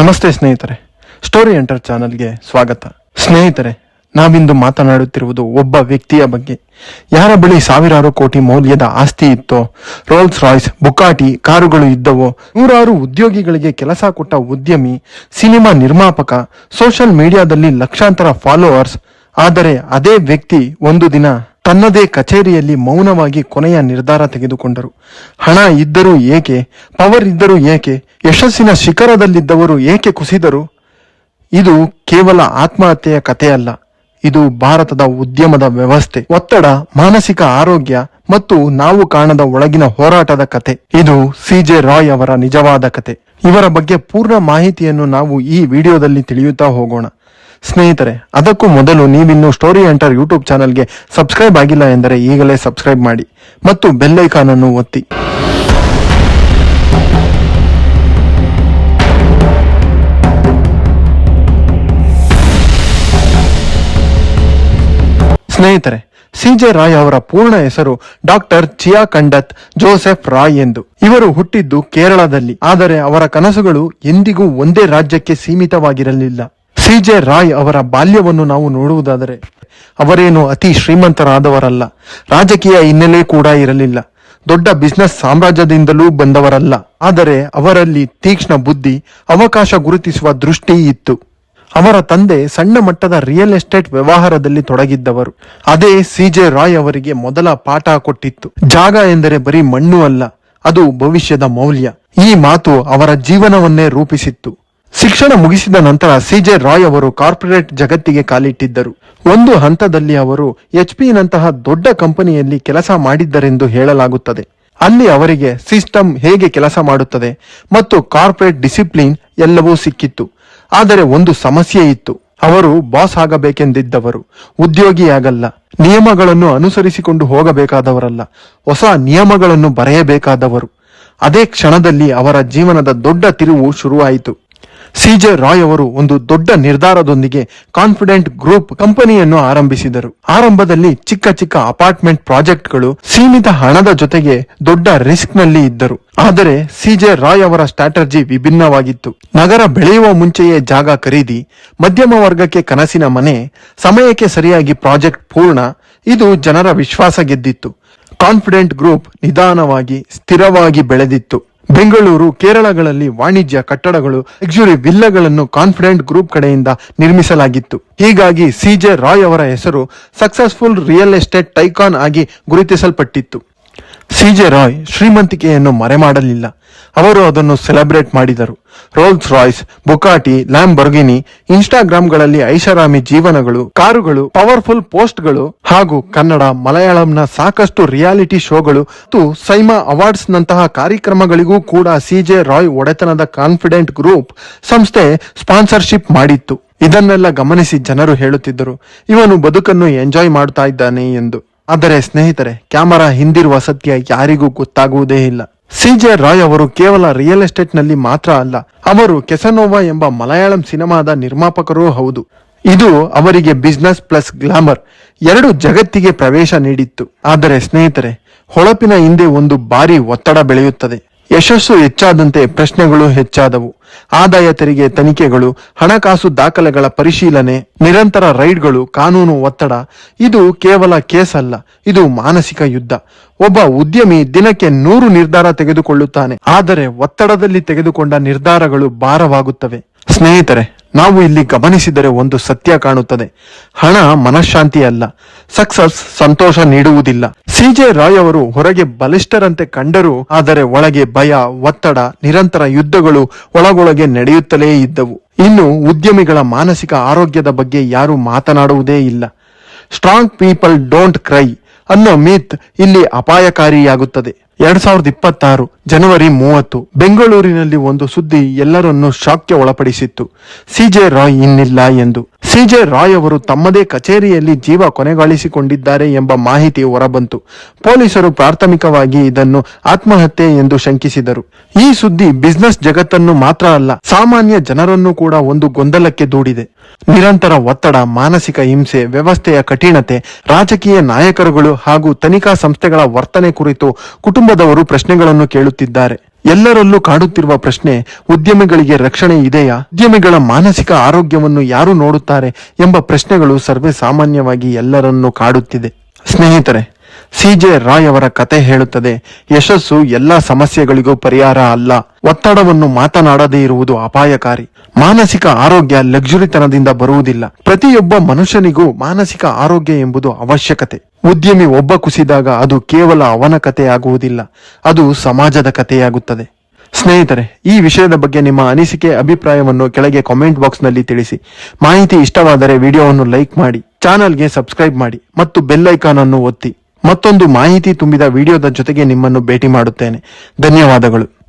ನಮಸ್ತೆ ಸ್ನೇಹಿತರೆ. Story enter ಚಾನಲ್ಗೆ ಸ್ವಾಗತ. ಸ್ನೇಹಿತರೆ, ನಾವಿಂದು ಮಾತನಾಡುತ್ತಿರುವುದು ಒಬ್ಬ ವ್ಯಕ್ತಿಯ ಬಗ್ಗೆ. ಯಾರ ಬಳಿ ಸಾವಿರಾರು ಕೋಟಿ ಮೌಲ್ಯದ ಆಸ್ತಿ ಇತ್ತೋ ರೋಲ್ಸ್ ರಾಯ್ಸ್ ಬುಕಾಟಿ ಕಾರುಗಳು ಇದ್ದವೋ, ನೂರಾರು ಉದ್ಯೋಗಿಗಳಿಗೆ ಕೆಲಸ ಕೊಟ್ಟ ಉದ್ಯಮಿ, ಸಿನಿಮಾ ನಿರ್ಮಾಪಕ ಸೋಷಿಯಲ್ ಮೀಡಿಯಾದಲ್ಲಿ ಲಕ್ಷಾಂತರ ಫಾಲೋವರ್ಸ್ ಆದರೆ ಅದೇ ವ್ಯಕ್ತಿ ಒಂದು ದಿನ ತನ್ನದೇ ಕಚೇರಿಯಲ್ಲಿ ಮೌನವಾಗಿ ಕೊನೆಯ ನಿರ್ಧಾರ ತೆಗೆದುಕೊಂಡರು. ಹಣ ಇದ್ದರೂ ಏಕೆ, ಪವರ್ ಇದ್ದರೂ ಏಕೆ, ಯಶಸ್ಸಿನ ಶಿಖರದಲ್ಲಿದ್ದವರು ಏಕೆ ಕುಸಿದರು? ಇದು ಕೇವಲ ಆತ್ಮಹತ್ಯೆಯ ಕಥೆಯಲ್ಲ. ಇದು ಭಾರತದ ಉದ್ಯಮದ ವ್ಯವಸ್ಥೆ, ಒತ್ತಡ, ಮಾನಸಿಕ ಆರೋಗ್ಯ ಮತ್ತು ನಾವು ಕಾಣದ ಒಳಗಿನ ಹೋರಾಟದ ಕತೆ ಇದು ಸಿ ಜೆ ರಾಯ್ ಅವರ ನಿಜವಾದ ಕತೆ ಇವರ ಬಗ್ಗೆ ಪೂರ್ಣ ಮಾಹಿತಿಯನ್ನು ನಾವು ಈ ವಿಡಿಯೋದಲ್ಲಿ ತಿಳಿಯುತ್ತಾ ಹೋಗೋಣ. ಸ್ನೇಹಿತರೆ, ಅದಕ್ಕೂ ಮೊದಲು ನೀವಿನ್ನು ಸ್ಟೋರಿ ಎಂಟರ್ ಯೂಟ್ಯೂಬ್ ಚಾನಲ್ಗೆ ಸಬ್ಸ್ಕ್ರೈಬ್ ಆಗಿಲ್ಲ ಎಂದರೆ ಈಗಲೇ ಸಬ್ಸ್ಕ್ರೈಬ್ ಮಾಡಿ ಮತ್ತು ಬೆಲ್ಲೈಕಾನ್ ಅನ್ನು ಒತ್ತಿ. ಸ್ನೇಹಿತರೆ, ಸಿ ಜೆ ರಾಯ್ ಅವರ ಪೂರ್ಣ ಹೆಸರು ಡಾಕ್ಟರ್ ಚಿಯಾ ಕಂಡತ್ ಜೋಸೆಫ್ ರಾಯ್ ಎಂದು. ಇವರು ಹುಟ್ಟಿದ್ದು ಕೇರಳದಲ್ಲಿ, ಆದರೆ ಅವರ ಕನಸುಗಳು ಎಂದಿಗೂ ಒಂದೇ ರಾಜ್ಯಕ್ಕೆ ಸೀಮಿತವಾಗಿರಲಿಲ್ಲ. ಸಿಜೆ ರಾಯ್ ಅವರ ಬಾಲ್ಯವನ್ನು ನಾವು ನೋಡುವುದಾದರೆ ಅವರೇನು ಅತಿ ಶ್ರೀಮಂತರಾದವರಲ್ಲ. ರಾಜಕೀಯ ಹಿನ್ನೆಲೆ ಕೂಡ ಇರಲಿಲ್ಲ. ದೊಡ್ಡ ಬಿಸ್ನೆಸ್ ಸಾಮ್ರಾಜ್ಯದಿಂದಲೂ ಬಂದವರಲ್ಲ. ಆದರೆ ಅವರಲ್ಲಿ ತೀಕ್ಷ್ಣ ಬುದ್ಧಿ, ಅವಕಾಶ ಗುರುತಿಸುವ ದೃಷ್ಟಿ ಇತ್ತು. ಅವರ ತಂದೆ ಸಣ್ಣ ಮಟ್ಟದ ರಿಯಲ್ ಎಸ್ಟೇಟ್ ವ್ಯವಹಾರದಲ್ಲಿ ತೊಡಗಿದ್ದವರು. ಅದೇ ಸಿ ಜೆ ರಾಯ್ ಅವರಿಗೆ ಮೊದಲ ಪಾಠ ಕೊಟ್ಟಿತ್ತು. ಜಾಗ ಎಂದರೆ ಬರೀ ಮಣ್ಣು ಅಲ್ಲ, ಅದು ಭವಿಷ್ಯದ ಮೌಲ್ಯ. ಈ ಮಾತು ಅವರ ಜೀವನವನ್ನೇ ರೂಪಿಸಿತ್ತು. ಶಿಕ್ಷಣ ಮುಗಿಸಿದ ನಂತರ ಸಿಜೆ ರಾಯ್ ಅವರು ಕಾರ್ಪೊರೇಟ್ ಜಗತ್ತಿಗೆ ಕಾಲಿಟ್ಟಿದ್ದರು. ಒಂದು ಹಂತದಲ್ಲಿ ಅವರು ಎಚ್ ನಂತಹ ದೊಡ್ಡ ಕಂಪನಿಯಲ್ಲಿ ಕೆಲಸ ಮಾಡಿದ್ದರೆಂದು ಹೇಳಲಾಗುತ್ತದೆ. ಅಲ್ಲಿ ಅವರಿಗೆ ಸಿಸ್ಟಮ್ ಹೇಗೆ ಕೆಲಸ ಮಾಡುತ್ತದೆ ಮತ್ತು ಕಾರ್ಪೊರೇಟ್ ಡಿಸಿಪ್ಲಿನ್ ಎಲ್ಲವೂ ಸಿಕ್ಕಿತ್ತು. ಆದರೆ ಒಂದು ಸಮಸ್ಯೆ ಇತ್ತು. ಅವರು ಬಾಸ್ ಆಗಬೇಕೆಂದಿದ್ದವರು, ಉದ್ಯೋಗಿಯಾಗಲ್ಲ. ನಿಯಮಗಳನ್ನು ಅನುಸರಿಸಿಕೊಂಡು ಹೋಗಬೇಕಾದವರಲ್ಲ. ಹೊಸ ನಿಯಮಗಳನ್ನು ಬರೆಯಬೇಕಾದವರು. ಅದೇ ಕ್ಷಣದಲ್ಲಿ ಅವರ ಜೀವನದ ದೊಡ್ಡ ತಿರುವು ಶುರುವಾಯಿತು. ಸಿಜೆ ರಾಯ್ ಅವರು ಒಂದು ದೊಡ್ಡ ನಿರ್ಧಾರದೊಂದಿಗೆ ಕಾನ್ಫಿಡೆಂಟ್ ಗ್ರೂಪ್ ಕಂಪನಿಯನ್ನು ಆರಂಭಿಸಿದರು. ಆರಂಭದಲ್ಲಿ ಚಿಕ್ಕ ಚಿಕ್ಕ ಅಪಾರ್ಟ್ಮೆಂಟ್ ಪ್ರಾಜೆಕ್ಟ್ಗಳು ಸೀಮಿತ ಹಣದ ಜೊತೆಗೆ ದೊಡ್ಡ ರಿಸ್ಕ್ನಲ್ಲಿ ಇದ್ದರು. ಆದರೆ ಸಿಜೆ ರಾಯ್ ಅವರ ಸ್ಟ್ರಾಟರ್ಜಿ ವಿಭಿನ್ನವಾಗಿತ್ತು. ನಗರ ಬೆಳೆಯುವ ಮುಂಚೆಯೇ ಜಾಗ ಖರೀದಿ, ಮಧ್ಯಮ ವರ್ಗಕ್ಕೆ ಕನಸಿನ ಮನೆ, ಸಮಯಕ್ಕೆ ಸರಿಯಾಗಿ ಪ್ರಾಜೆಕ್ಟ್ ಪೂರ್ಣ, ಇದು ಜನರ ವಿಶ್ವಾಸ ಗೆದ್ದಿತ್ತು. ಕಾನ್ಫಿಡೆಂಟ್ ಗ್ರೂಪ್ ನಿಧಾನವಾಗಿ, ಸ್ಥಿರವಾಗಿ ಬೆಳೆದಿತ್ತು. ಬೆಂಗಳೂರು, ಕೇರಳಗಳಲ್ಲಿ ವಾಣಿಜ್ಯ ಕಟ್ಟಡಗಳು ಲಕ್ಸುರಿ ವಿಲ್ಲಗಳನ್ನು ಕಾನ್ಫಿಡೆಂಟ್ ಗ್ರೂಪ್ ಕಡೆಯಿಂದ ನಿರ್ಮಿಸಲಾಗಿತ್ತು. ಹೀಗಾಗಿ ಸಿಜೆ ರಾಯ್ ಅವರ ಹೆಸರು ಸಕ್ಸಸ್ಫುಲ್ ರಿಯಲ್ ಎಸ್ಟೇಟ್ ಟೈಕಾನ್ ಆಗಿ ಗುರುತಿಸಲ್ಪಟ್ಟಿತ್ತು. ಸಿಜೆ ರಾಯ್ ಶ್ರೀಮಂತಿಕೆಯನ್ನು ಮರೆಮಾಡಲಿಲ್ಲ. ಅವರು ಅದನ್ನು ಸೆಲೆಬ್ರೇಟ್ ಮಾಡಿದರು. ರೋಲ್ಸ್ ರಾಯ್ಸ್, ಬುಕಾಟಿ, ಲ್ಯಾಂಬರ್ಗಿನಿ ಇನ್ಸ್ಟಾಗ್ರಾಂಗಳಲ್ಲಿ ಐಷಾರಾಮಿ ಜೀವನಗಳು, ಕಾರುಗಳು, ಪವರ್ಫುಲ್ ಪೋಸ್ಟ್ಗಳು ಹಾಗೂ ಕನ್ನಡ, ಮಲಯಾಳಂನ ಸಾಕಷ್ಟು ರಿಯಾಲಿಟಿ ಶೋಗಳು ಮತ್ತು ಸೈಮಾ ಅವಾರ್ಡ್ಸ್ ನಂತಹ ಕಾರ್ಯಕ್ರಮಗಳಿಗೂ ಕೂಡ ಸಿಜೆ ರಾಯ್ ಒಡೆತನದ ಕಾನ್ಫಿಡೆಂಟ್ ಗ್ರೂಪ್ ಸಂಸ್ಥೆ ಸ್ಪಾನ್ಸರ್ಶಿಪ್ ಮಾಡಿತ್ತು. ಇದನ್ನೆಲ್ಲ ಗಮನಿಸಿ ಜನರು ಹೇಳುತ್ತಿದ್ದರು, ಇವನು ಬದುಕನ್ನು ಎಂಜಾಯ್ ಮಾಡ್ತಾ ಇದ್ದಾನೆ ಎಂದು. ಆದರೆ ಸ್ನೇಹಿತರೆ, ಕ್ಯಾಮರಾ ಹಿಂದಿರುವ ಸತ್ಯ ಯಾರಿಗೂ ಗೊತ್ತಾಗುವುದೇ ಇಲ್ಲ. ಸಿ ಜೆ ರಾಯ್ ಅವರು ಕೇವಲ ರಿಯಲ್ ಎಸ್ಟೇಟ್ನಲ್ಲಿ ಮಾತ್ರ ಅಲ್ಲ, ಅವರು ಕೆಸನೋವಾ ಎಂಬ ಮಲಯಾಳಂ ಸಿನಿಮಾದ ನಿರ್ಮಾಪಕರೂ ಹೌದು. ಇದು ಅವರಿಗೆ ಬಿಸ್ನೆಸ್ ಪ್ಲಸ್ ಗ್ಲಾಮರ್ ಎರಡು ಜಗತ್ತಿಗೆ ಪ್ರವೇಶ ನೀಡಿತ್ತು. ಆದರೆ ಸ್ನೇಹಿತರೆ, ಹೊಳಪಿನ ಹಿಂದೆ ಒಂದು ಬಾರಿ ಒತ್ತಡ ಬೆಳೆಯುತ್ತದೆ. ಯಶಸ್ಸು ಹೆಚ್ಚಾದಂತೆ ಪ್ರಶ್ನೆಗಳು ಹೆಚ್ಚಾದವು. ಆದಾಯ ತೆರಿಗೆ ತನಿಖೆಗಳು, ಹಣಕಾಸು ದಾಖಲೆಗಳ ಪರಿಶೀಲನೆ, ನಿರಂತರ ರೈಡ್ಗಳು, ಕಾನೂನು ಒತ್ತಡ. ಇದು ಕೇವಲ ಕೇಸ್ ಅಲ್ಲ ಇದು ಮಾನಸಿಕ ಯುದ್ಧ. ಒಬ್ಬ ಉದ್ಯಮಿ ದಿನಕ್ಕೆ ನೂರು ನಿರ್ಧಾರ ತೆಗೆದುಕೊಳ್ಳುತ್ತಾನೆ, ಆದರೆ ಒತ್ತಡದಲ್ಲಿ ತೆಗೆದುಕೊಂಡ ನಿರ್ಧಾರಗಳು ಭಾರವಾಗುತ್ತವೆ. ಸ್ನೇಹಿತರೆ, ನಾವು ಇಲ್ಲಿ ಗಮನಿಸಿದರೆ ಒಂದು ಸತ್ಯ ಕಾಣುತ್ತದೆ. ಹಣ ಮನಃಶಾಂತಿ ಅಲ್ಲ ಸಕ್ಸಸ್ ಸಂತೋಷ ನೀಡುವುದಿಲ್ಲ. ಸಿಜೆ ರಾಯ್ ಅವರು ಹೊರಗೆ ಬಲಿಷ್ಠರಂತೆ ಕಂಡರೂ, ಆದರೆ ಒಳಗೆ ಭಯ, ಒತ್ತಡ, ನಿರಂತರ ಯುದ್ಧಗಳು ಒಳಗೊಳಗೆ ನಡೆಯುತ್ತಲೇ ಇದ್ದವು. ಇನ್ನು ಉದ್ಯಮಿಗಳ ಮಾನಸಿಕ ಆರೋಗ್ಯದ ಬಗ್ಗೆ ಯಾರು ಮಾತನಾಡುವುದೇ ಇಲ್ಲ. ಸ್ಟ್ರಾಂಗ್ ಪೀಪಲ್ ಡೋಂಟ್ ಕ್ರೈ ಅನ್ನೋ ಮಿತ್ ಇಲ್ಲಿ ಅಪಾಯಕಾರಿಯಾಗುತ್ತದೆ. ಎರಡ್ ಸಾವಿರದ ಇಪ್ಪತ್ತಾರು, ಜನವರಿ ಮೂವತ್ತು, ಬೆಂಗಳೂರಿನಲ್ಲಿ ಒಂದು ಸುದ್ದಿ ಎಲ್ಲರನ್ನೂ ಶಾಕ್ಗೆ ಒಳಪಡಿಸಿತ್ತು. ಸಿಜೆ ರಾಯ್ ಇನ್ನಿಲ್ಲ ಎಂದು ಸಿಜೆ ರಾಯ್ ಅವರು ತಮ್ಮದೇ ಕಚೇರಿಯಲ್ಲಿ ಜೀವ ಕೊನೆಗಾಣಿಸಿಕೊಂಡಿದ್ದಾರೆ ಎಂಬ ಮಾಹಿತಿ ಹೊರಬಂತು. ಪೊಲೀಸರು ಪ್ರಾಥಮಿಕವಾಗಿ ಇದನ್ನು ಆತ್ಮಹತ್ಯೆ ಎಂದು ಶಂಕಿಸಿದರು. ಈ ಸುದ್ದಿ ಬಿಸ್ನೆಸ್ ಜಗತ್ತನ್ನು ಮಾತ್ರ ಅಲ್ಲ, ಸಾಮಾನ್ಯ ಜನರನ್ನು ಕೂಡ ಒಂದು ಗೊಂದಲಕ್ಕೆ ದೂಡಿದೆ. ನಿರಂತರ ಒತ್ತಡ, ಮಾನಸಿಕ ಹಿಂಸೆ, ವ್ಯವಸ್ಥೆಯ ಕಠಿಣತೆ, ರಾಜಕೀಯ ನಾಯಕರುಗಳು ಹಾಗೂ ತನಿಖಾ ಸಂಸ್ಥೆಗಳ ವರ್ತನೆ ಕುರಿತು ಕುಟುಂಬದವರು ಪ್ರಶ್ನೆಗಳನ್ನು ಕೇಳುತ್ತಿದ್ದಾರೆ. ಎಲ್ಲರಲ್ಲೂ ಕಾಡುತ್ತಿರುವ ಪ್ರಶ್ನೆ, ಉದ್ಯಮಿಗಳಿಗೆ ರಕ್ಷಣೆ ಇದೆಯಾ? ಉದ್ಯಮಿಗಳ ಮಾನಸಿಕ ಆರೋಗ್ಯವನ್ನು ಯಾರು ನೋಡುತ್ತಾರೆ ಎಂಬ ಪ್ರಶ್ನೆಗಳು ಸರ್ವೇ ಸಾಮಾನ್ಯವಾಗಿ ಎಲ್ಲರನ್ನೂ ಕಾಡುತ್ತಿದೆ. ಸ್ನೇಹಿತರೆ, ಸಿಜೆ ರಾಯ್ ಅವರ ಕತೆ ಹೇಳುತ್ತದೆ, ಯಶಸ್ಸು ಎಲ್ಲಾ ಸಮಸ್ಯೆಗಳಿಗೂ ಪರಿಹಾರ ಅಲ್ಲ. ಒತ್ತಡವನ್ನು ಮಾತನಾಡದೇ ಇರುವುದು ಅಪಾಯಕಾರಿ. ಮಾನಸಿಕ ಆರೋಗ್ಯ ಲಕ್ಸುರಿತನದಿಂದ ಬರುವುದಿಲ್ಲ. ಪ್ರತಿಯೊಬ್ಬ ಮನುಷ್ಯನಿಗೂ ಮಾನಸಿಕ ಆರೋಗ್ಯ ಎಂಬುದು ಅವಶ್ಯಕತೆ. ಉದ್ಯಮಿ ಒಬ್ಬ ಕುಸಿದಾಗ ಅದು ಕೇವಲ ಅವನ ಕಥೆಯಾಗುವುದಿಲ್ಲ, ಅದು ಸಮಾಜದ ಕಥೆಯಾಗುತ್ತದೆ. ಸ್ನೇಹಿತರೆ, ಈ ವಿಷಯದ ಬಗ್ಗೆ ನಿಮ್ಮ ಅನಿಸಿಕೆ, ಅಭಿಪ್ರಾಯವನ್ನು ಕೆಳಗೆ ಕಾಮೆಂಟ್ ಬಾಕ್ಸ್ನಲ್ಲಿ ತಿಳಿಸಿ. ಮಾಹಿತಿ ಇಷ್ಟವಾದರೆ ವಿಡಿಯೋವನ್ನು ಲೈಕ್ ಮಾಡಿ, ಚಾನಲ್ಗೆ ಸಬ್ಸ್ಕ್ರೈಬ್ ಮಾಡಿ ಮತ್ತು ಬೆಲ್ ಐಕಾನ್ ಅನ್ನು ಒತ್ತಿ. ಮತ್ತೊಂದು ಮಾಹಿತಿ ತುಂಬಿದ ವಿಡಿಯೋದ ಜೊತೆಗೆ ನಿಮ್ಮನ್ನು ಭೇಟಿ ಮಾಡುತ್ತೇನೆ. ಧನ್ಯವಾದಗಳು.